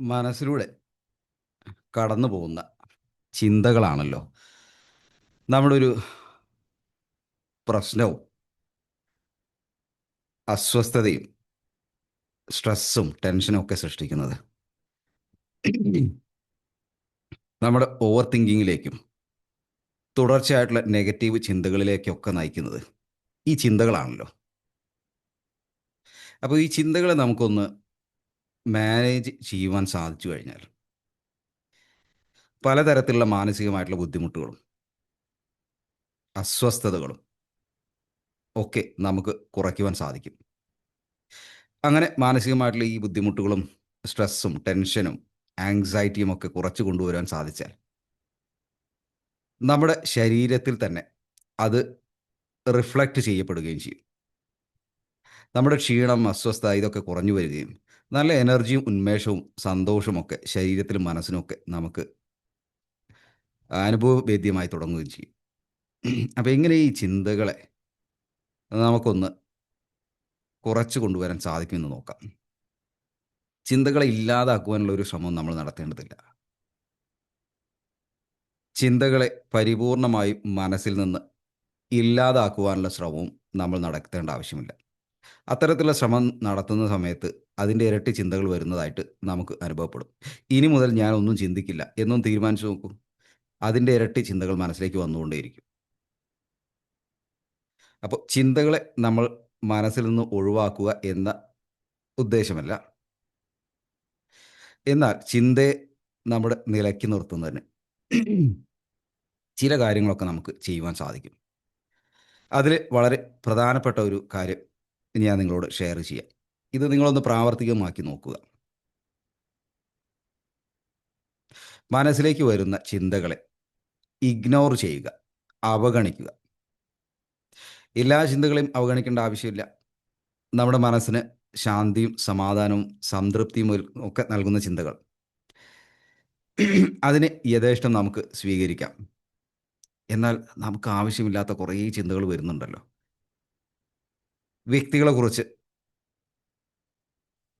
മനസ്സിലൂടെ കടന്നു പോകുന്ന ചിന്തകളാണല്ലോ. നമ്മുടെ ഒരു പ്രശ്നവും അസ്വസ്ഥതയും സ്ട്രെസ്സും ടെൻഷനും ഒക്കെ സൃഷ്ടിക്കുന്നത് നമ്മുടെ ഓവർ തിങ്കിങ്ങിലേക്കും തുടർച്ചയായിട്ടുള്ള നെഗറ്റീവ് ചിന്തകളിലേക്കൊക്കെ നയിക്കുന്നത് ഈ ചിന്തകളാണല്ലോ. അപ്പോൾ ഈ ചിന്തകളെ നമുക്കൊന്ന് മാനേജ് ചെയ്യുവാൻ സാധിച്ചു കഴിഞ്ഞാൽ പലതരത്തിലുള്ള മാനസികമായിട്ടുള്ള ബുദ്ധിമുട്ടുകളും അസ്വസ്ഥതകളും ഒക്കെ നമുക്ക് കുറയ്ക്കുവാൻ സാധിക്കും. അങ്ങനെ മാനസികമായിട്ടുള്ള ഈ ബുദ്ധിമുട്ടുകളും സ്ട്രെസ്സും ടെൻഷനും ആങ്സൈറ്റിയും ഒക്കെ കുറച്ച് കൊണ്ടുവരാൻ സാധിച്ചാൽ നമ്മുടെ ശരീരത്തിൽ തന്നെ അത് റിഫ്ലക്റ്റ് ചെയ്യപ്പെടുകയും ചെയ്യും. നമ്മുടെ ക്ഷീണം അസ്വസ്ഥത ഇതൊക്കെ കുറഞ്ഞു വരികയും നല്ല എനർജിയും ഉന്മേഷവും സന്തോഷവും ഒക്കെ ശരീരത്തിലും മനസ്സിനുമൊക്കെ നമുക്ക് അനുഭവവേദ്യമായി തുടങ്ങുകയും ചെയ്യും. അപ്പോൾ എങ്ങനെ ഈ ചിന്തകളെ നമുക്കൊന്ന് കുറച്ച് കൊണ്ടുവരാൻ സാധിക്കുമെന്ന് നോക്കാം. ചിന്തകളെ ഇല്ലാതാക്കുവാനുള്ള ഒരു ശ്രമം നമ്മൾ നടത്തേണ്ടതില്ല. ചിന്തകളെ പരിപൂർണമായും മനസ്സിൽ നിന്ന് ഇല്ലാതാക്കുവാനുള്ള ശ്രമവും നമ്മൾ നടത്തേണ്ട ആവശ്യമില്ല. അത്തരത്തിലുള്ള ശ്രമം നടത്തുന്ന സമയത്ത് അതിന്റെ ഇരട്ടി ചിന്തകൾ വരുന്നതായിട്ട് നമുക്ക് അനുഭവപ്പെടും. ഇനി മുതൽ ഞാൻ ഒന്നും ചിന്തിക്കില്ല. എന്നും തീരുമാനിച്ചു നോക്കൂ. അതിന്റെ ഇരട്ടി ചിന്തകൾ മനസ്സിലേക്ക് വന്നുകൊണ്ടേയിരിക്കും. അപ്പോൾ ചിന്തകളെ നമ്മൾ മനസ്സിൽ നിന്ന് ഒഴിവാക്കുക എന്ന ഉദ്ദേശമല്ല. എന്നാൽ ചിന്തയെ നമ്മുടെ നിലയ്ക്ക് നിർത്തുന്നതിന് ചില കാര്യങ്ങളൊക്കെ നമുക്ക് ചെയ്യുവാൻ സാധിക്കും. അതിൽ വളരെ പ്രധാനപ്പെട്ട ഒരു കാര്യം ഞാൻ നിങ്ങളോട് ഷെയർ ചെയ്യാം. ഇത് നിങ്ങളൊന്ന് പ്രാവർത്തികമാക്കി നോക്കുക. മനസ്സിലേക്ക് വരുന്ന ചിന്തകളെ ഇഗ്നോർ ചെയ്യുക അവഗണിക്കുക. എല്ലാ ചിന്തകളെയും അവഗണിക്കേണ്ട ആവശ്യമില്ല. നമ്മുടെ മനസ്സിന് ശാന്തിയും സമാധാനവും സംതൃപ്തിയും ഒക്കെ നൽകുന്ന ചിന്തകൾ. അതിനെ യഥേഷ്ടം നമുക്ക് സ്വീകരിക്കാം. എന്നാൽ നമുക്ക് ആവശ്യമില്ലാത്ത കുറേ ചിന്തകൾ വരുന്നുണ്ടല്ലോ. വ്യക്തികളെക്കുറിച്ച്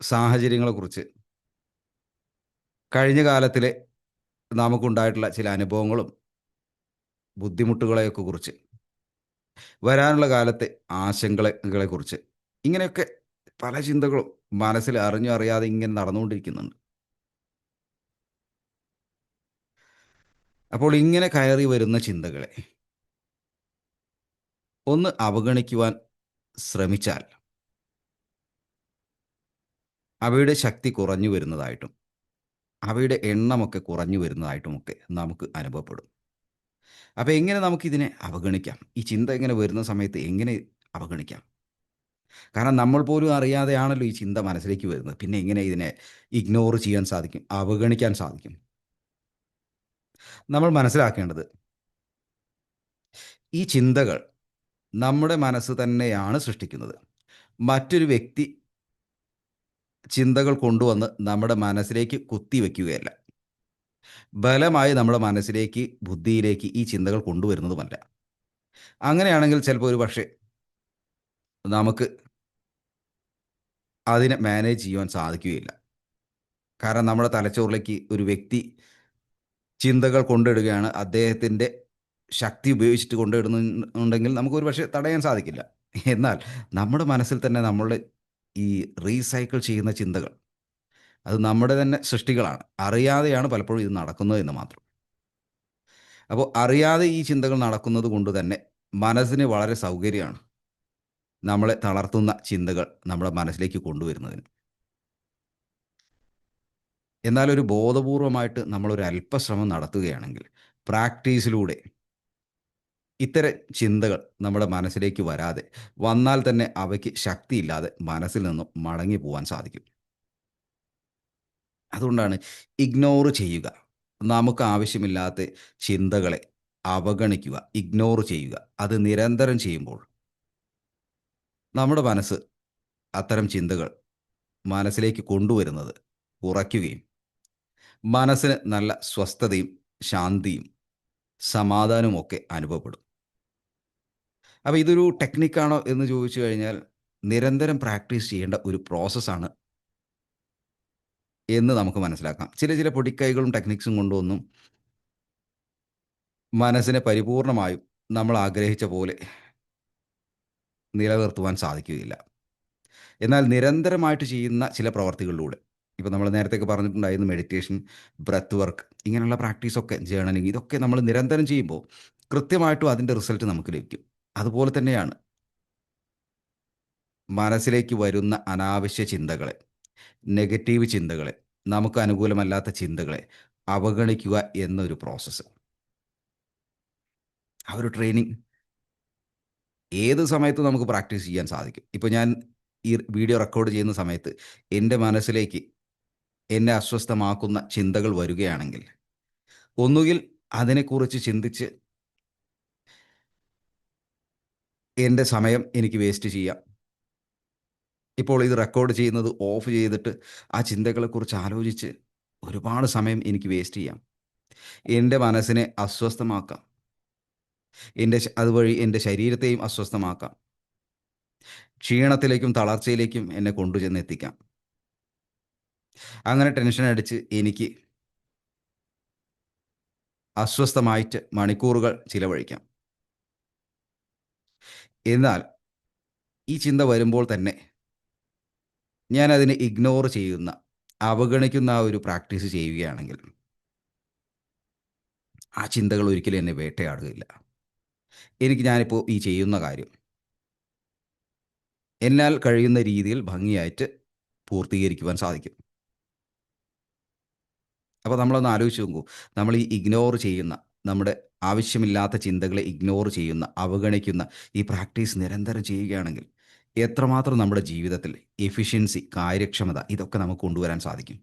സാഹചര്യങ്ങളെക്കുറിച്ച് കഴിഞ്ഞ കാലത്തിലെ നമുക്കുണ്ടായിട്ടുള്ള ചില അനുഭവങ്ങളും ബുദ്ധിമുട്ടുകളെയൊക്കെ കുറിച്ച് വരാനുള്ള കാലത്തെ ആശങ്കകളെ കുറിച്ച് ഇങ്ങനെയൊക്കെ പല ചിന്തകളും മനസ്സിൽ അറിഞ്ഞോ അറിയാതെ ഇങ്ങനെ നടന്നുകൊണ്ടിരിക്കുന്നുണ്ട്. അപ്പോൾ ഇങ്ങനെ കയറി വരുന്ന ചിന്തകളെ ഒന്ന് അവഗണിക്കുവാൻ ശ്രമിച്ചാൽ അവയുടെ ശക്തി കുറഞ്ഞു വരുന്നതായിട്ടും അവയുടെ എണ്ണമൊക്കെ കുറഞ്ഞു വരുന്നതായിട്ടുമൊക്കെ നമുക്ക് അനുഭവപ്പെടും. അപ്പോൾ എങ്ങനെ നമുക്കിതിനെ അവഗണിക്കാം? ഈ ചിന്ത ഇങ്ങനെ വരുന്ന സമയത്ത് എങ്ങനെ അവഗണിക്കാം? കാരണം നമ്മൾ പോലും അറിയാതെയാണല്ലോ ഈ ചിന്ത മനസ്സിലേക്ക് വരുന്നത്. പിന്നെ എങ്ങനെ ഇതിനെ ഇഗ്നോർ ചെയ്യാൻ സാധിക്കും അവഗണിക്കാൻ സാധിക്കും? നമ്മൾ മനസ്സിലാക്കേണ്ടത് ഈ ചിന്തകൾ നമ്മുടെ മനസ്സ് തന്നെയാണ് സൃഷ്ടിക്കുന്നത്. മറ്റൊരു വ്യക്തി ചിന്തകൾ കൊണ്ടുവന്ന് നമ്മുടെ മനസ്സിലേക്ക് കുത്തിവെക്കുകയല്ല ബലമായി നമ്മുടെ മനസ്സിലേക്ക് ബുദ്ധിയിലേക്ക് ഈ ചിന്തകൾ കൊണ്ടുവരുന്നതുമല്ല. അങ്ങനെയാണെങ്കിൽ ചിലപ്പോൾ ഒരു പക്ഷേ നമുക്ക് അതിനെ മാനേജ് ചെയ്യുവാൻ സാധിക്കുകയില്ല. കാരണം നമ്മുടെ തലച്ചോറിലേക്ക് ഒരു വ്യക്തി ചിന്തകൾ കൊണ്ടിടുകയാണ് അദ്ദേഹത്തിന്റെ ശക്തി ഉപയോഗിച്ചിട്ട് കൊണ്ടിടുന്നുണ്ടെങ്കിൽ നമുക്ക് ഒരു പക്ഷേ തടയാൻ സാധിക്കില്ല. എന്നാൽ നമ്മുടെ മനസ്സിൽ തന്നെ നമ്മളുടെ ഈ റീസൈക്കിൾ ചെയ്യുന്ന ചിന്തകൾ. അത് നമ്മുടെ തന്നെ സൃഷ്ടികളാണ്. അറിയാതെയാണ് പലപ്പോഴും ഇത് നടക്കുന്നത് എന്ന് മാത്രം. അപ്പോൾ അറിയാതെ ഈ ചിന്തകൾ നടക്കുന്നത് കൊണ്ട് തന്നെ മനസ്സിന് വളരെ സൗകര്യമാണ് നമ്മളെ തളർത്തുന്ന ചിന്തകൾ നമ്മുടെ മനസ്സിലേക്ക് കൊണ്ടുവരുന്നതിന്. എന്നാൽ ഒരു ബോധപൂർവമായിട്ട് നമ്മളൊരു അല്പശ്രമം നടത്തുകയാണെങ്കിൽ പ്രാക്ടീസിലൂടെ ഇത്തരം ചിന്തകൾ നമ്മുടെ മനസ്സിലേക്ക് വരാതെ വന്നാൽ തന്നെ അവയ്ക്ക് ശക്തിയില്ലാതെ മനസ്സിൽ നിന്നും മടങ്ങി പോകാൻ സാധിക്കും. അതുകൊണ്ടാണ് ഇഗ്നോർ ചെയ്യുക. നമുക്ക് ആവശ്യമില്ലാത്ത ചിന്തകളെ അവഗണിക്കുക ഇഗ്നോർ ചെയ്യുക. അത് നിരന്തരം ചെയ്യുമ്പോൾ നമ്മുടെ മനസ്സ് അത്തരം ചിന്തകൾ മനസ്സിലേക്ക് കൊണ്ടുവരുന്നത് കുറയ്ക്കുകയും മനസ്സിന് നല്ല സ്വസ്ഥതയും ശാന്തിയും സമാധാനവും ഒക്കെ അനുഭവപ്പെടും. അപ്പോൾ ഇതൊരു ടെക്നിക്കാണോ എന്ന് ചോദിച്ചു കഴിഞ്ഞാൽ നിരന്തരം പ്രാക്ടീസ് ചെയ്യേണ്ട ഒരു പ്രോസസ്സാണ് എന്ന് നമുക്ക് മനസ്സിലാക്കാം. ചില ചില പൊടിക്കൈകളും ടെക്നിക്സും കൊണ്ടുവന്നും മനസ്സിനെ പരിപൂർണമായും നമ്മൾ ആഗ്രഹിച്ച പോലെ നിലനിർത്തുവാൻ സാധിക്കുകയില്ല. എന്നാൽ നിരന്തരമായിട്ട് ചെയ്യുന്ന ചില പ്രവർത്തികളിലൂടെ ഇപ്പോൾ നമ്മൾ നേരത്തെ പറഞ്ഞിട്ടുണ്ടായിരുന്നു മെഡിറ്റേഷൻ ബ്രത്ത് വർക്ക് ഇങ്ങനെയുള്ള പ്രാക്ടീസൊക്കെ ജേണലിങ് ഇതൊക്കെ നമ്മൾ നിരന്തരം ചെയ്യുമ്പോൾ കൃത്യമായിട്ടും അതിന്റെ റിസൾട്ട് നമുക്ക് ലഭിക്കും. അതുപോലെ തന്നെയാണ് മനസ്സിലേക്ക് വരുന്ന അനാവശ്യ ചിന്തകളെ നെഗറ്റീവ് ചിന്തകളെ നമുക്ക് അനുകൂലമല്ലാത്ത ചിന്തകളെ അവഗണിക്കുക എന്നൊരു പ്രോസസ്സ് ആ ഒരു ട്രെയിനിങ് ഏത് സമയത്തും നമുക്ക് പ്രാക്ടീസ് ചെയ്യാൻ സാധിക്കും. ഇപ്പോൾ ഞാൻ ഈ വീഡിയോ റെക്കോർഡ് ചെയ്യുന്ന സമയത്ത് എന്റെ മനസ്സിലേക്ക് എന്നെ അസ്വസ്ഥമാക്കുന്ന ചിന്തകൾ വരികയാണെങ്കിൽ ഒന്നുകിൽ അതിനെക്കുറിച്ച് ചിന്തിച്ച് എന്റെ സമയം എനിക്ക് വേസ്റ്റ് ചെയ്യാം. ഇപ്പോൾ ഇത് റെക്കോർഡ് ചെയ്യുന്നത് ഓഫ് ചെയ്തിട്ട് ആ ചിന്തകളെക്കുറിച്ച് ആലോചിച്ച് ഒരുപാട് സമയം എനിക്ക് വേസ്റ്റ് ചെയ്യാം. എന്റെ മനസ്സിനെ അസ്വസ്ഥമാക്കാം. എന്റെ അതുവഴി എന്റെ ശരീരത്തെയും അസ്വസ്ഥമാക്കാം. ക്ഷീണത്തിലേക്കും തളർച്ചയിലേക്കും എന്നെ കൊണ്ടുചെന്ന് എത്തിക്കാം അങ്ങനെ ടെൻഷൻ അടിച്ച് എനിക്ക് അസ്വസ്ഥമായിട്ട് മണിക്കൂറുകൾ ചിലവഴിക്കാം. എന്നാൽ ഈ ചിന്ത വരുമ്പോൾ തന്നെ ഞാൻ അതിനെ ഇഗ്നോർ ചെയ്യുന്ന അവഗണിക്കുന്ന ആ ഒരു പ്രാക്ടീസ് ചെയ്യുകയാണെങ്കിൽ ആ ചിന്തകൾ ഒരിക്കലും എന്നെ വേട്ടയാടുകയില്ല. എനിക്ക് ഞാനിപ്പോൾ ഈ ചെയ്യുന്ന കാര്യം എന്നാൽ കഴിയുന്ന രീതിയിൽ ഭംഗിയായിട്ട് പൂർത്തീകരിക്കുവാൻ സാധിക്കും. അപ്പോൾ നമ്മളൊന്ന് ആലോചിച്ച് നോക്കൂ. നമ്മൾ ഈ ഇഗ്നോർ ചെയ്യുന്ന നമ്മുടെ ആവശ്യമില്ലാത്ത ചിന്തകളെ ഇഗ്നോർ ചെയ്യുന്ന അവഗണിക്കുന്ന ഈ പ്രാക്ടീസ് നിരന്തരം ചെയ്യുകയാണെങ്കിൽ എത്രമാത്രം നമ്മുടെ ജീവിതത്തിൽ എഫിഷ്യൻസി കാര്യക്ഷമത ഇതൊക്കെ നമുക്ക് കൊണ്ടുവരാൻ സാധിക്കും.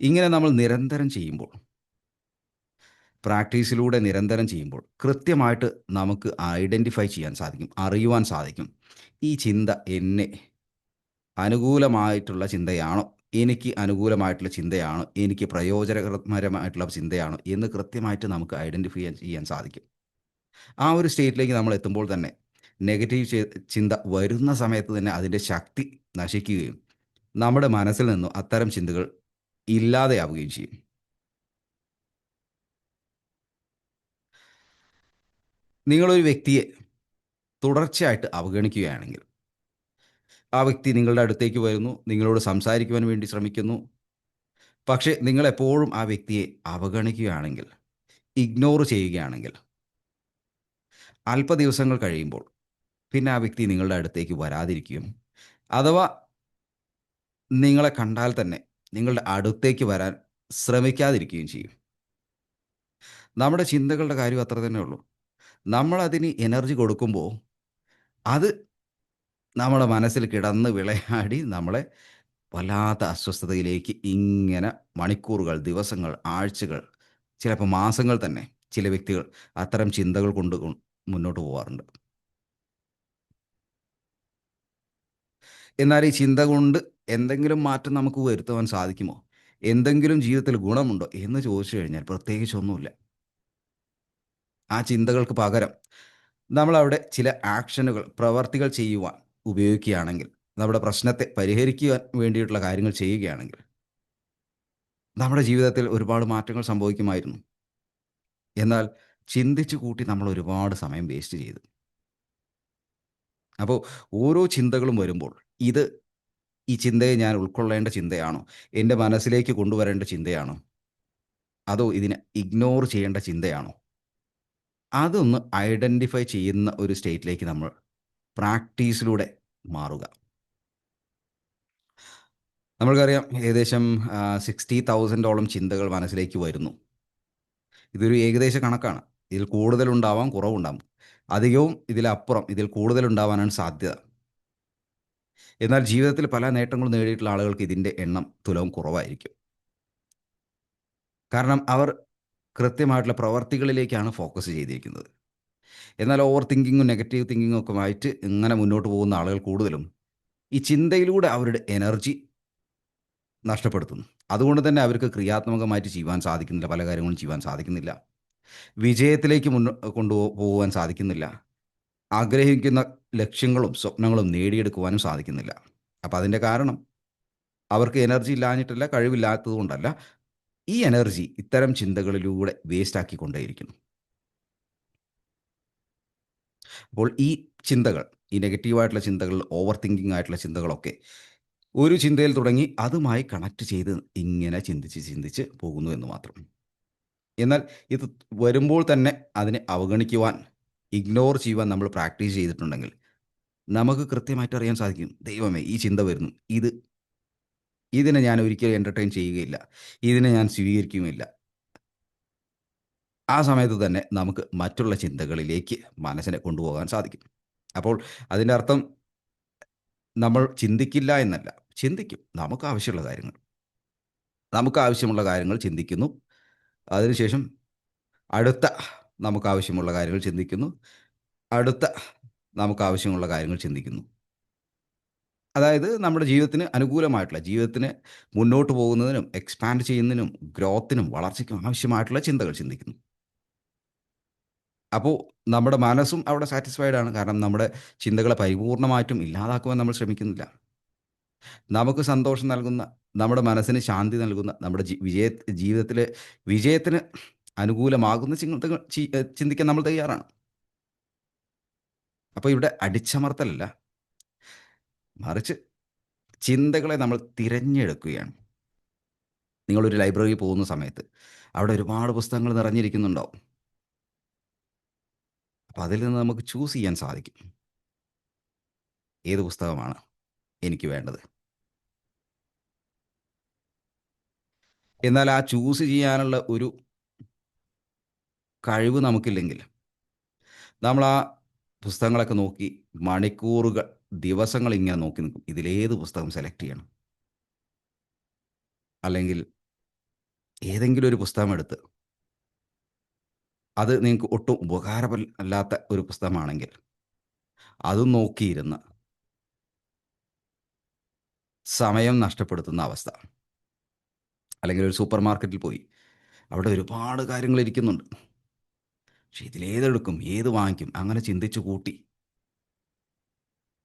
ഇങ്ങനെ നമ്മൾ നിരന്തരം ചെയ്യുമ്പോൾ പ്രാക്ടീസിലൂടെ നിരന്തരം ചെയ്യുമ്പോൾ കൃത്യമായിട്ട് നമുക്ക് ഐഡന്റിഫൈ ചെയ്യാൻ സാധിക്കും അറിയുവാൻ സാധിക്കും. ഈ ചിന്ത എന്നെ അനുകൂലമായിട്ടുള്ള ചിന്തയാണോ എനിക്ക് അനുകൂലമായിട്ടുള്ള ചിന്തയാണ്? എനിക്ക് പ്രയോജനകരമായിട്ടുള്ള ചിന്തയാണ്? എന്ന് കൃത്യമായിട്ട് നമുക്ക് ഐഡന്റിഫൈ ചെയ്യാൻ സാധിക്കും. ആ ഒരു സ്റ്റേറ്റിലേക്ക് നമ്മൾ എത്തുമ്പോൾ തന്നെ നെഗറ്റീവ് ചിന്ത വരുന്ന സമയത്ത് തന്നെ അതിന്റെ ശക്തി നശിക്കുകയും നമ്മുടെ മനസ്സിൽ നിന്നും അത്തരം ചിന്തകൾ ഇല്ലാതെയാവുകയും ചെയ്യും. നിങ്ങളൊരു വ്യക്തിയെ തുടർച്ചയായിട്ട് അവഗണിക്കുകയാണെങ്കിൽ ആ വ്യക്തി നിങ്ങളുടെ അടുത്തേക്ക് വരുന്നു നിങ്ങളോട് സംസാരിക്കുവാൻ വേണ്ടി ശ്രമിക്കുന്നു. പക്ഷേ നിങ്ങൾ എപ്പോഴും ആ വ്യക്തിയെ അവഗണിക്കുകയാണെങ്കിൽ ഇഗ്നോർ ചെയ്യുകയാണെങ്കിൽ അല്പ ദിവസങ്ങൾ കഴിയുമ്പോൾ പിന്നെ ആ വ്യക്തി നിങ്ങളുടെ അടുത്തേക്ക് വരാതിരിക്കും അഥവാ നിങ്ങളെ കണ്ടാൽ തന്നെ നിങ്ങളുടെ അടുത്തേക്ക് വരാൻ ശ്രമിക്കാതിരിക്കുകയും ചെയ്യും. നമ്മുടെ ചിന്തകളുടെ കാര്യം അത്ര തന്നെ ഉള്ളൂ. നമ്മളതിന് എനർജി കൊടുക്കുമ്പോൾ അത് നമ്മുടെ മനസ്സിൽ കിടന്ന് വിളയാടി നമ്മളെ വല്ലാത്ത അസ്വസ്ഥതയിലേക്ക് ഇങ്ങനെ മണിക്കൂറുകൾ ദിവസങ്ങൾ ആഴ്ചകൾ ചിലപ്പോൾ മാസങ്ങൾ തന്നെ ചില വ്യക്തികൾ അത്തരം ചിന്തകൾ കൊണ്ട് മുന്നോട്ട് പോകാറുണ്ട് എന്നാൽ ഈ ചിന്ത കൊണ്ട് എന്തെങ്കിലും മാറ്റം നമുക്ക് വരുത്തുവാൻ സാധിക്കുമോ? എന്തെങ്കിലും ജീവിതത്തിൽ ഗുണമുണ്ടോ എന്ന് ചോദിച്ചു കഴിഞ്ഞാൽ പ്രത്യേകിച്ചൊന്നുമില്ല ആ ചിന്തകൾക്ക് പകരം നമ്മളവിടെ ചില ആക്ഷനുകൾ പ്രവർത്തികൾ ചെയ്യുവാൻ ഉപയോഗിക്കുകയാണെങ്കിൽ നമ്മുടെ പ്രശ്നത്തെ പരിഹരിക്കുവാൻ വേണ്ടിയിട്ടുള്ള കാര്യങ്ങൾ ചെയ്യുകയാണെങ്കിൽ നമ്മുടെ ജീവിതത്തിൽ ഒരുപാട് മാറ്റങ്ങൾ സംഭവിക്കുമായിരുന്നു. എന്നാൽ ചിന്തിച്ചു കൂട്ടി നമ്മൾ ഒരുപാട് സമയം വേസ്റ്റ് ചെയ്തു. അപ്പോൾ ഓരോ ചിന്തകളും വരുമ്പോൾ ഇത് ഈ ചിന്തയെ ഞാൻ ഉൾക്കൊള്ളേണ്ട ചിന്തയാണോ? എന്റെ മനസ്സിലേക്ക് കൊണ്ടുവരേണ്ട ചിന്തയാണോ? അതോ ഇതിനെ ഇഗ്നോർ ചെയ്യേണ്ട ചിന്തയാണോ? അതൊന്ന് ഐഡന്റിഫൈ ചെയ്യുന്ന ഒരു സ്റ്റേറ്റിലേക്ക് നമ്മൾ പ്രാക്ടീസിലൂടെ മാറുക. നമ്മൾക്കറിയാം ഏകദേശം സിക്സ്റ്റി തൗസൻഡോളം ചിന്തകൾ മനസ്സിലേക്ക് വരുന്നു. ഇതൊരു ഏകദേശ കണക്കാണ്. ഇതിൽ കൂടുതലുണ്ടാവാം കുറവുണ്ടാവും. അധികവും ഇതിലപ്പുറം ഇതിൽ കൂടുതലുണ്ടാവാനാണ് സാധ്യത. എന്നാൽ ജീവിതത്തിൽ പല നേട്ടങ്ങളും നേടിയിട്ടുള്ള ആളുകൾക്ക് ഇതിന്റെ എണ്ണം തുലവും കുറവായിരിക്കും. കാരണം അവർ കൃത്യമായിട്ടുള്ള പ്രവർത്തികളിലേക്കാണ് ഫോക്കസ് ചെയ്തിരിക്കുന്നത്. എന്നാൽ ഓവർ തിങ്കിങ്ങും നെഗറ്റീവ് തിങ്കിങ്ങും ഒക്കെ ആയിട്ട് ഇങ്ങനെ മുന്നോട്ട് പോകുന്ന ആളുകൾ കൂടുതലും ഈ ചിന്തയിലൂടെ അവരുടെ എനർജി നഷ്ടപ്പെടുത്തുന്നു. അതുകൊണ്ട് തന്നെ അവർക്ക് ക്രിയാത്മകമായിട്ട് ചെയ്യുവാൻ സാധിക്കുന്നില്ല. പല കാര്യങ്ങളും ചെയ്യുവാൻ സാധിക്കുന്നില്ല. വിജയത്തിലേക്ക് മുന്നോ കൊണ്ടുപോകുവാൻ സാധിക്കുന്നില്ല. ആഗ്രഹിക്കുന്ന ലക്ഷ്യങ്ങളും സ്വപ്നങ്ങളും നേടിയെടുക്കുവാനും സാധിക്കുന്നില്ല. അപ്പം അതിന്റെ കാരണം അവർക്ക് എനർജി ഇല്ലാഞ്ഞിട്ടല്ല കഴിവില്ലാത്തതുകൊണ്ടല്ല ഈ എനർജി ഇത്തരം ചിന്തകളിലൂടെ വേസ്റ്റ് ആക്കിക്കൊണ്ടേയിരിക്കുന്നു. അപ്പോൾ ഈ ചിന്തകൾ ഈ നെഗറ്റീവായിട്ടുള്ള ചിന്തകൾ ഓവർ തിങ്കിങ് ആയിട്ടുള്ള ചിന്തകളൊക്കെ ഒരു ചിന്തയിൽ തുടങ്ങി അതുമായി കണക്ട് ചെയ്ത് ഇങ്ങനെ ചിന്തിച്ച് ചിന്തിച്ച് പോകുന്നു എന്ന് മാത്രം. എന്നാൽ ഇത് വരുമ്പോൾ തന്നെ അതിനെ അവഗണിക്കുവാൻ ഇഗ്നോർ ചെയ്യുവാൻ നമ്മൾ പ്രാക്ടീസ് ചെയ്തിട്ടുണ്ടെങ്കിൽ നമുക്ക് കൃത്യമായിട്ട് അറിയാൻ സാധിക്കും ദൈവമേ ഈ ചിന്ത വരുന്നു. ഇത് ഇതിനെ ഞാൻ ഒരിക്കലും എന്റർടൈൻ ചെയ്യുകയില്ല. ഇതിനെ ഞാൻ സ്വീകരിക്കുകയുമില്ല. ആ സമയത്ത് തന്നെ നമുക്ക് മറ്റുള്ള ചിന്തകളിലേക്ക് മനസ്സിനെ കൊണ്ടുപോകാൻ സാധിക്കും. അപ്പോൾ അതിന്റെ അർത്ഥം നമ്മൾ ചിന്തിക്കില്ല എന്നല്ല. ചിന്തിക്കും. നമുക്ക് ആവശ്യമുള്ള കാര്യങ്ങൾ. നമുക്ക് ആവശ്യമുള്ള കാര്യങ്ങൾ ചിന്തിക്കുന്നു. അതിനുശേഷം അടുത്ത നമുക്ക് ആവശ്യമുള്ള കാര്യങ്ങൾ ചിന്തിക്കുന്നു. അടുത്ത നമുക്ക് ആവശ്യമുള്ള കാര്യങ്ങൾ ചിന്തിക്കുന്നു. അതായത് നമ്മുടെ ജീവിതത്തിന് അനുകൂലമായിട്ടുള്ള ജീവിതത്തിന് മുന്നോട്ട് പോകുന്നതിനും എക്സ്പാൻഡ് ചെയ്യുന്നതിനും ഗ്രോത്തിനും വളർച്ചയ്ക്കും ആവശ്യമായിട്ടുള്ള ചിന്തകൾ ചിന്തിക്കുന്നു. അപ്പോൾ നമ്മുടെ മനസ്സും അവിടെ സാറ്റിസ്ഫൈഡ് ആണ്. കാരണം നമ്മുടെ ചിന്തകളെ പരിപൂർണമായിട്ടും ഇല്ലാതാക്കുവാൻ നമ്മൾ ശ്രമിക്കുന്നില്ല. നമുക്ക് സന്തോഷം നൽകുന്ന നമ്മുടെ മനസ്സിന് ശാന്തി നൽകുന്ന നമ്മുടെ വിജയ ജീവിതത്തിലെ വിജയത്തിന് അനുകൂലമാകുന്ന ചിന്തകൾ ചിന്തിക്കാൻ നമ്മൾ തയ്യാറാണ്. അപ്പോൾ ഇവിടെ അടിച്ചമർത്തലല്ല. മറിച്ച് ചിന്തകളെ നമ്മൾ തിരഞ്ഞെടുക്കുകയാണ്. നിങ്ങളൊരു ലൈബ്രറിയിൽ പോകുന്ന സമയത്ത് അവിടെ ഒരുപാട് പുസ്തകങ്ങൾ നിറഞ്ഞിരിക്കുന്നുണ്ടാവും. അപ്പോൾ അതിൽ നിന്ന് നമുക്ക് ചൂസ് ചെയ്യാൻ സാധിക്കും. ഏത് പുസ്തകമാണ് എനിക്ക് വേണ്ടത്? എന്നാൽ ആ ചൂസ് ചെയ്യാനുള്ള ഒരു കഴിവ് നമുക്കില്ലെങ്കിൽ നമ്മൾ ആ പുസ്തകങ്ങളൊക്കെ നോക്കി മണിക്കൂറുകൾ ദിവസങ്ങൾ ഇങ്ങനെ നോക്കി നിൽക്കും. ഇതിലേത് പുസ്തകം സെലക്ട് ചെയ്യണം? അല്ലെങ്കിൽ ഏതെങ്കിലും ഒരു പുസ്തകം എടുത്ത് അത് നിങ്ങൾക്ക് ഒട്ടും ഉപകാരമല്ലാത്ത ഒരു പുസ്തകമാണെങ്കിൽ അത് നോക്കിയിരുന്ന് സമയം നഷ്ടപ്പെടുത്തുന്ന അവസ്ഥ. അല്ലെങ്കിൽ ഒരു സൂപ്പർ മാർക്കറ്റിൽ പോയി അവിടെ ഒരുപാട് കാര്യങ്ങൾ ഇരിക്കുന്നുണ്ട്. പക്ഷെ ഇതിലേതെടുക്കും? ഏത് വാങ്ങിക്കും? അങ്ങനെ ചിന്തിച്ചു കൂട്ടി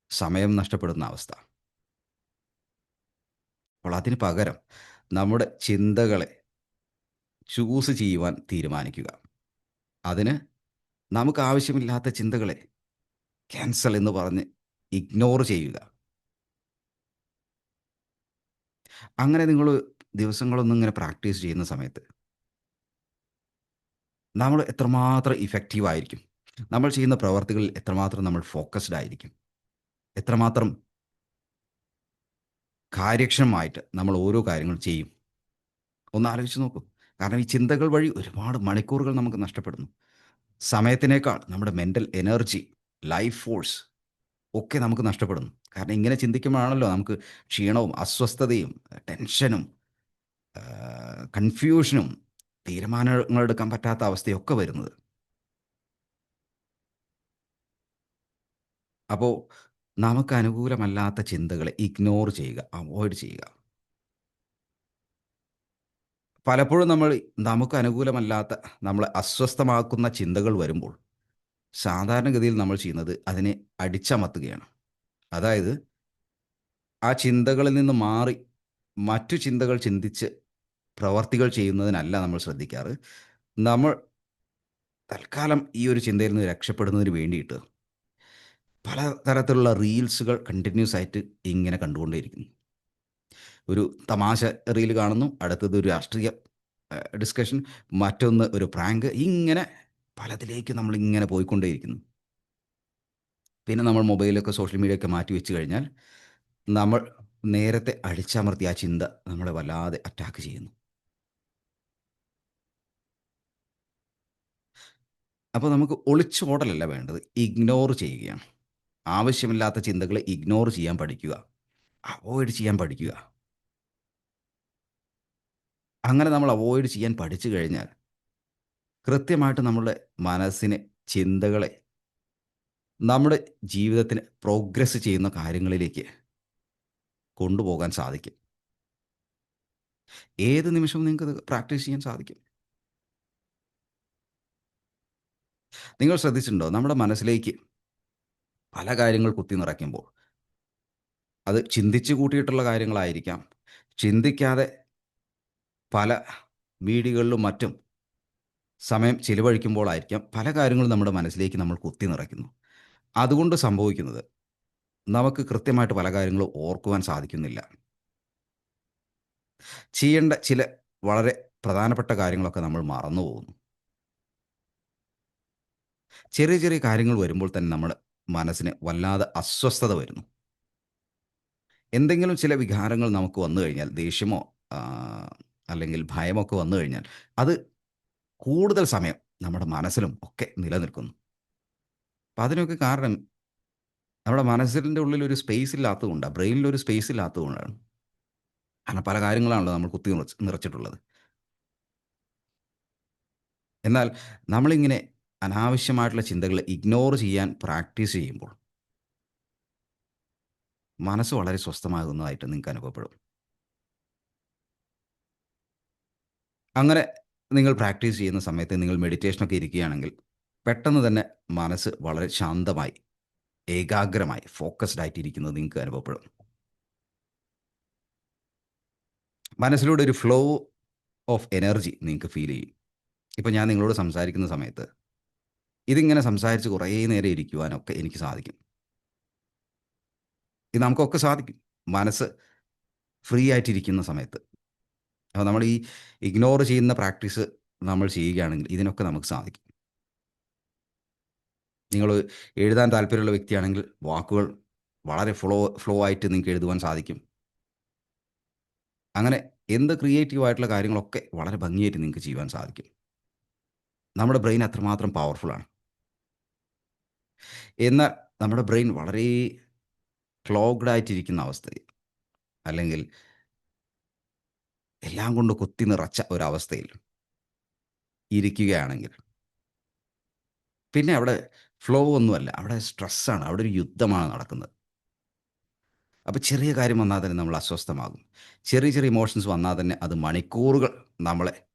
സമയം നഷ്ടപ്പെടുന്ന അവസ്ഥ. അപ്പോൾ അതിന് പകരം നമ്മുടെ ചിന്തകളെ ചൂസ് ചെയ്യുവാൻ തീരുമാനിക്കുക. അതിന് നമുക്ക് ആവശ്യമില്ലാത്ത ചിന്തകളെ ക്യാൻസൽ എന്ന് പറഞ്ഞ് ഇഗ്നോർ ചെയ്യുക. അങ്ങനെ നിങ്ങൾ ദിവസങ്ങളൊന്നും ഇങ്ങനെ പ്രാക്ടീസ് ചെയ്യുന്ന സമയത്ത് നമ്മൾ എത്രമാത്രം ഇഫക്റ്റീവ് ആയിരിക്കും? നമ്മൾ ചെയ്യുന്ന പ്രവർത്തികളിൽ എത്രമാത്രം നമ്മൾ ഫോക്കസ്ഡ് ആയിരിക്കും? എത്രമാത്രം കാര്യക്ഷമമായിട്ട് നമ്മൾ ഓരോ കാര്യങ്ങൾ ചെയ്യും? ഒന്ന് ആലോചിച്ച് നോക്കൂ. കാരണം ഈ ചിന്തകൾ വഴി ഒരുപാട് മണിക്കൂറുകൾ നമുക്ക് നഷ്ടപ്പെടുന്നു. സമയത്തിനേക്കാൾ നമ്മുടെ മെന്റൽ എനർജി ലൈഫ് ഫോഴ്സ് ഒക്കെ നമുക്ക് നഷ്ടപ്പെടുന്നു. കാരണം ഇങ്ങനെ ചിന്തിക്കുമ്പോഴാണല്ലോ നമുക്ക് ക്ഷീണവും അസ്വസ്ഥതയും ടെൻഷനും കൺഫ്യൂഷനും തീരുമാനങ്ങൾ എടുക്കാൻ പറ്റാത്ത അവസ്ഥയൊക്കെ വരുന്നത്. അപ്പോൾ നമുക്ക് അനുകൂലമല്ലാത്ത ചിന്തകളെ ഇഗ്നോർ ചെയ്യുക അവോയ്ഡ് ചെയ്യുക. പലപ്പോഴും നമ്മൾ നമുക്ക് അനുകൂലമല്ലാത്ത നമ്മളെ അസ്വസ്ഥമാക്കുന്ന ചിന്തകൾ വരുമ്പോൾ സാധാരണഗതിയിൽ നമ്മൾ ചെയ്യുന്നത് അതിനെ അടിച്ചമർത്തുകയാണ്. അതായത് ആ ചിന്തകളിൽ നിന്ന് മാറി മറ്റു ചിന്തകൾ ചിന്തിച്ച് പ്രവർത്തികൾ ചെയ്യുന്നതിനല്ല നമ്മൾ ശ്രദ്ധിക്കാറ്. നമ്മൾ തൽക്കാലം ഈ ഒരു ചിന്തയിൽ നിന്ന് രക്ഷപ്പെടുന്നതിന് വേണ്ടിയിട്ട് പല തരത്തിലുള്ള റീൽസുകൾ കണ്ടിന്യൂസ് ആയിട്ട് ഇങ്ങനെ കണ്ടുകൊണ്ടേയിരിക്കുന്നു. ഒരു തമാശ റീൽ കാണുന്നു. അടുത്തത് ഒരു രാഷ്ട്രീയ ഡിസ്കഷൻ മറ്റൊന്ന് ഒരു പ്രാങ്ക് ഇങ്ങനെ പലതിലേക്ക് നമ്മൾ ഇങ്ങനെ പോയിക്കൊണ്ടേയിരിക്കുന്നു. പിന്നെ നമ്മൾ മൊബൈലൊക്കെ സോഷ്യൽ മീഡിയ ഒക്കെ മാറ്റി വെച്ച് കഴിഞ്ഞാൽ നമ്മൾ നേരത്തെ അടിച്ചമർത്തിയ ആ ചിന്ത നമ്മളെ വല്ലാതെ അറ്റാക്ക് ചെയ്യുന്നു. അപ്പോൾ നമുക്ക് ഒളിച്ചോടലല്ല വേണ്ടത്. ഇഗ്നോർ ചെയ്യുകയാണ്. ആവശ്യമില്ലാത്ത ചിന്തകളെ ഇഗ്നോർ ചെയ്യാൻ പഠിക്കുക. അവോയ്ഡ് ചെയ്യാൻ പഠിക്കുക. അങ്ങനെ നമ്മൾ അവോയ്ഡ് ചെയ്യാൻ പഠിച്ചു കഴിഞ്ഞാൽ കൃത്യമായിട്ട് നമ്മുടെ മനസ്സിനെ ചിന്തകളെ നമ്മുടെ ജീവിതത്തിന് പ്രോഗ്രസ് ചെയ്യുന്ന കാര്യങ്ങളിലേക്ക് കൊണ്ടുപോകാൻ സാധിക്കും. ഏത് നിമിഷവും നിങ്ങൾക്ക് പ്രാക്ടീസ് ചെയ്യാൻ സാധിക്കും. നിങ്ങൾ ശ്രദ്ധിച്ചിട്ടുണ്ടോ? നമ്മുടെ മനസ്സിലേക്ക് പല കാര്യങ്ങൾ കുത്തി നിറയ്ക്കുമ്പോൾ അത് ചിന്തിച്ചു കൂട്ടിയിട്ടുള്ള കാര്യങ്ങളായിരിക്കാം. ചിന്തിക്കാതെ പല വീടുകളിലും മറ്റും സമയം ചിലവഴിക്കുമ്പോഴായിരിക്കാം പല കാര്യങ്ങളും നമ്മുടെ മനസ്സിലേക്ക് നമ്മൾ കുത്തി നിറയ്ക്കുന്നു. അതുകൊണ്ട് സംഭവിക്കുന്നത് നമുക്ക് കൃത്യമായിട്ട് പല കാര്യങ്ങളും ഓർക്കുവാൻ സാധിക്കുന്നില്ല. ചെയ്യേണ്ട ചില വളരെ പ്രധാനപ്പെട്ട കാര്യങ്ങളൊക്കെ നമ്മൾ മറന്നു പോകുന്നു. ചെറിയ ചെറിയ കാര്യങ്ങൾ വരുമ്പോൾ തന്നെ നമ്മൾ മനസ്സിന് വല്ലാതെ അസ്വസ്ഥത വരുന്നു. എന്തെങ്കിലും ചില വികാരങ്ങൾ നമുക്ക് വന്നു കഴിഞ്ഞാൽ ദേഷ്യമോ അല്ലെങ്കിൽ ഭയമൊക്കെ വന്നു കഴിഞ്ഞാൽ അത് കൂടുതൽ സമയം നമ്മുടെ മനസ്സിലും ഒക്കെ നിലനിൽക്കുന്നു. അപ്പം അതിനൊക്കെ കാരണം നമ്മുടെ മനസ്സിന്റെ ഉള്ളിൽ ഒരു സ്പേസ് ഇല്ലാത്തതുകൊണ്ടാണ് ബ്രെയിനിൽ ഒരു സ്പേസ് ഇല്ലാത്തതുകൊണ്ടാണ്. കാരണം പല കാര്യങ്ങളാണല്ലോ നമ്മൾ കുത്തി നിറച്ച് നിറച്ചിട്ടുള്ളത്. എന്നാൽ നമ്മളിങ്ങനെ അനാവശ്യമായിട്ടുള്ള ചിന്തകൾ ഇഗ്നോർ ചെയ്യാൻ പ്രാക്ടീസ് ചെയ്യുമ്പോൾ മനസ്സ് വളരെ സ്വസ്ഥമാകുന്നതായിട്ട് നിങ്ങൾക്ക് അനുഭവപ്പെടും. അങ്ങനെ നിങ്ങൾ പ്രാക്ടീസ് ചെയ്യുന്ന സമയത്ത് നിങ്ങൾ മെഡിറ്റേഷനൊക്കെ ഇരിക്കുകയാണെങ്കിൽ പെട്ടെന്ന് തന്നെ മനസ്സ് വളരെ ശാന്തമായി, ഏകാഗ്രമായി, ഫോക്കസ്ഡ് ആയിട്ടിരിക്കുന്നത് നിങ്ങൾക്ക് അനുഭവപ്പെടും. മനസ്സിലൂടെ ഒരു ഫ്ലോ ഓഫ് എനർജി നിങ്ങൾക്ക് ഫീൽ ചെയ്യും. ഇപ്പം ഞാൻ നിങ്ങളോട് സംസാരിക്കുന്ന സമയത്ത് ഇതിങ്ങനെ സംസാരിച്ച് കുറേ നേരം ഇരിക്കുവാനൊക്കെ എനിക്ക് സാധിക്കും. ഇത് നമുക്കൊക്കെ സാധിക്കും. മനസ്സ് ഫ്രീ ആയിട്ടിരിക്കുന്ന സമയത്ത്. അപ്പോൾ നമ്മൾ ഈ ഇഗ്നോർ ചെയ്യുന്ന പ്രാക്ടീസ് നമ്മൾ ചെയ്യുകയാണെങ്കിൽ ഇതിനൊക്കെ നമുക്ക് സാധിക്കും. നിങ്ങൾ എഴുതാൻ താല്പര്യമുള്ള വ്യക്തിയാണെങ്കിൽ വാക്കുകൾ വളരെ ഫ്ലോ ഫ്ലോ ആയിട്ട് നിങ്ങൾക്ക് എഴുതുവാൻ സാധിക്കും. അങ്ങനെ എന്ത് ക്രിയേറ്റീവ് ആയിട്ടുള്ള കാര്യങ്ങളൊക്കെ വളരെ ഭംഗിയായിട്ട് നിങ്ങൾക്ക് ചെയ്യുവാൻ സാധിക്കും. നമ്മുടെ ബ്രെയിൻ അത്രമാത്രം പവർഫുൾ ആണ്. എന്നാൽ നമ്മുടെ ബ്രെയിൻ വളരെ ക്ലോഗ്ഡ് ആയിട്ടിരിക്കുന്ന അവസ്ഥയിൽ അല്ലെങ്കിൽ എല്ലാം കൊണ്ട് കുത്തി നിറച്ച ഒരവസ്ഥയിൽ ഇരിക്കുകയാണെങ്കിൽ പിന്നെ അവിടെ ഫ്ലോ ഒന്നുമല്ല. അവിടെ സ്ട്രെസ്സാണ്. അവിടെ ഒരു യുദ്ധമാണ് നടക്കുന്നത്. അപ്പോൾ ചെറിയ കാര്യം വന്നാൽ തന്നെ നമ്മൾ അസ്വസ്ഥമാകും. ചെറിയ ചെറിയ ഇമോഷൻസ് വന്നാൽ തന്നെ അത് മണിക്കൂറുകൾ നമ്മളെ